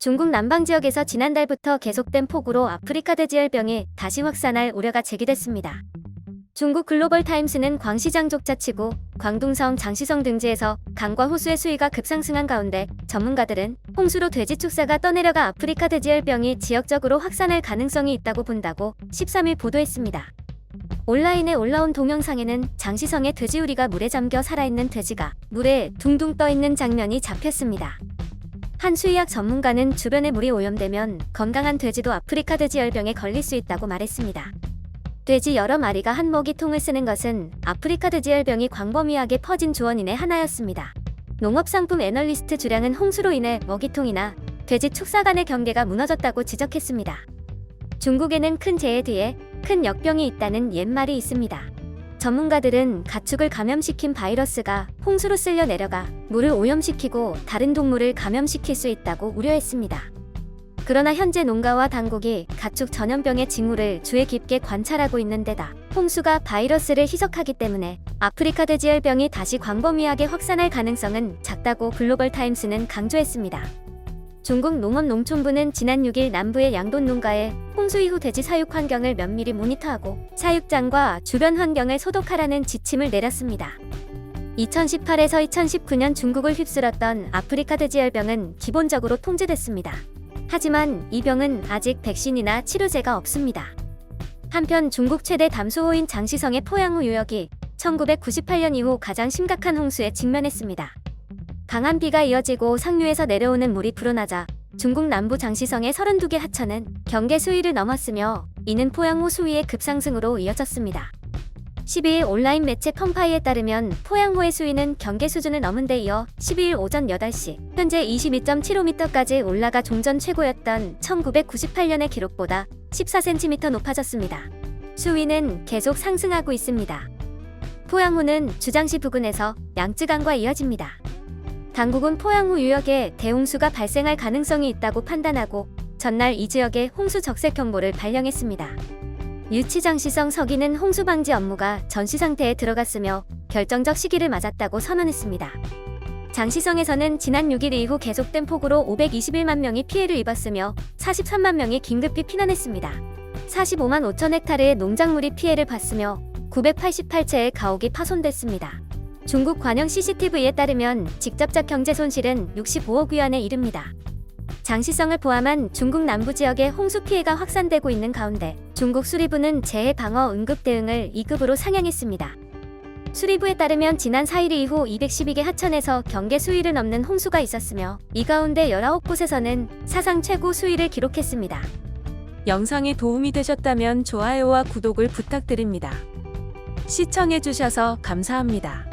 중국 남방 지역에서 지난달부터 계속된 폭우로 아프리카 돼지열병이 다시 확산할 우려가 제기됐습니다. 중국 글로벌 타임스는 광시장 족자치구, 광둥성, 장시성 등지에서 강과 호수의 수위가 급상승한 가운데 전문가들은 홍수로 돼지 축사가 떠내려가 아프리카 돼지열병이 지역적으로 확산할 가능성이 있다고 본다고 13일 보도했습니다. 온라인에 올라온 동영상에는 장시성의 돼지우리가 물에 잠겨 살아있는 돼지가 물에 둥둥 떠있는 장면이 잡혔습니다. 한 수의학 전문가는 주변에 물이 오염되면 건강한 돼지도 아프리카 돼지 열병에 걸릴 수 있다고 말했습니다. 돼지 여러 마리가 한 먹이통을 쓰는 것은 아프리카 돼지 열병이 광범위하게 퍼진 주원인의 하나였습니다. 농업상품 애널리스트 주량은 홍수로 인해 먹이통이나 돼지 축사 간의 경계가 무너졌다고 지적했습니다. 중국에는 큰 재해 뒤에 큰 역병이 있다는 옛말이 있습니다. 전문가들은 가축을 감염시킨 바이러스가 홍수로 쓸려 내려가 물을 오염시키고 다른 동물을 감염시킬 수 있다고 우려했습니다. 그러나 현재 농가와 당국이 가축 전염병의 징후를 주의 깊게 관찰하고 있는 데다 홍수가 바이러스를 희석하기 때문에 아프리카 돼지열병이 다시 광범위하게 확산할 가능성은 작다고 글로벌 타임스는 강조했습니다. 중국 농업농촌부는 지난 6일 남부의 양돈 농가에 홍수 이후 돼지 사육 환경을 면밀히 모니터하고 사육장과 주변 환경을 소독하라는 지침을 내렸습니다. 2018에서 2019년 중국을 휩쓸었던 아프리카 돼지열병은 기본적으로 통제됐습니다. 하지만 이 병은 아직 백신이나 치료제가 없습니다. 한편 중국 최대 담수호인 장시성의 포양후 유역이 1998년 이후 가장 심각한 홍수에 직면했습니다. 강한 비가 이어지고 상류에서 내려오는 물이 불어나자 중국 남부 장시성의 32개 하천은 경계 수위를 넘었으며 이는 포양호 수위의 급상승으로 이어졌습니다. 12일 온라인 매체 컴파이에 따르면 포양호의 수위는 경계 수준을 넘은 데 이어 12일 오전 8시 현재 22.75m까지 올라가 종전 최고였던 1998년의 기록보다 14cm 높아졌습니다. 수위는 계속 상승하고 있습니다. 포양호는 주장시 부근에서 양쯔강과 이어집니다. 당국은 포양후 유역에 대홍수가 발생할 가능성이 있다고 판단하고 전날 이 지역에 홍수 적색 경보를 발령했습니다. 유치장시성 서기는 홍수 방지 업무가 전시 상태에 들어갔으며 결정적 시기를 맞았다고 선언했습니다. 장시성에서는 지난 6일 이후 계속된 폭우로 521만 명이 피해를 입었으며 43만 명이 긴급히 피난했습니다. 45만 5천 헥타르의 농작물이 피해를 봤으며 988채의 가옥이 파손됐습니다. 중국 관영 CCTV에 따르면 직접적 경제 손실은 65억 위안에 이릅니다. 장시성을 포함한 중국 남부 지역에 홍수 피해가 확산되고 있는 가운데 중국 수리부는 재해 방어 응급 대응을 2급으로 상향했습니다. 수리부에 따르면 지난 4일 이후 212개 하천에서 경계 수위를 넘는 홍수가 있었으며 이 가운데 19곳에서는 사상 최고 수위를 기록했습니다. 영상이 도움이 되셨다면 좋아요와 구독을 부탁드립니다. 시청해주셔서 감사합니다.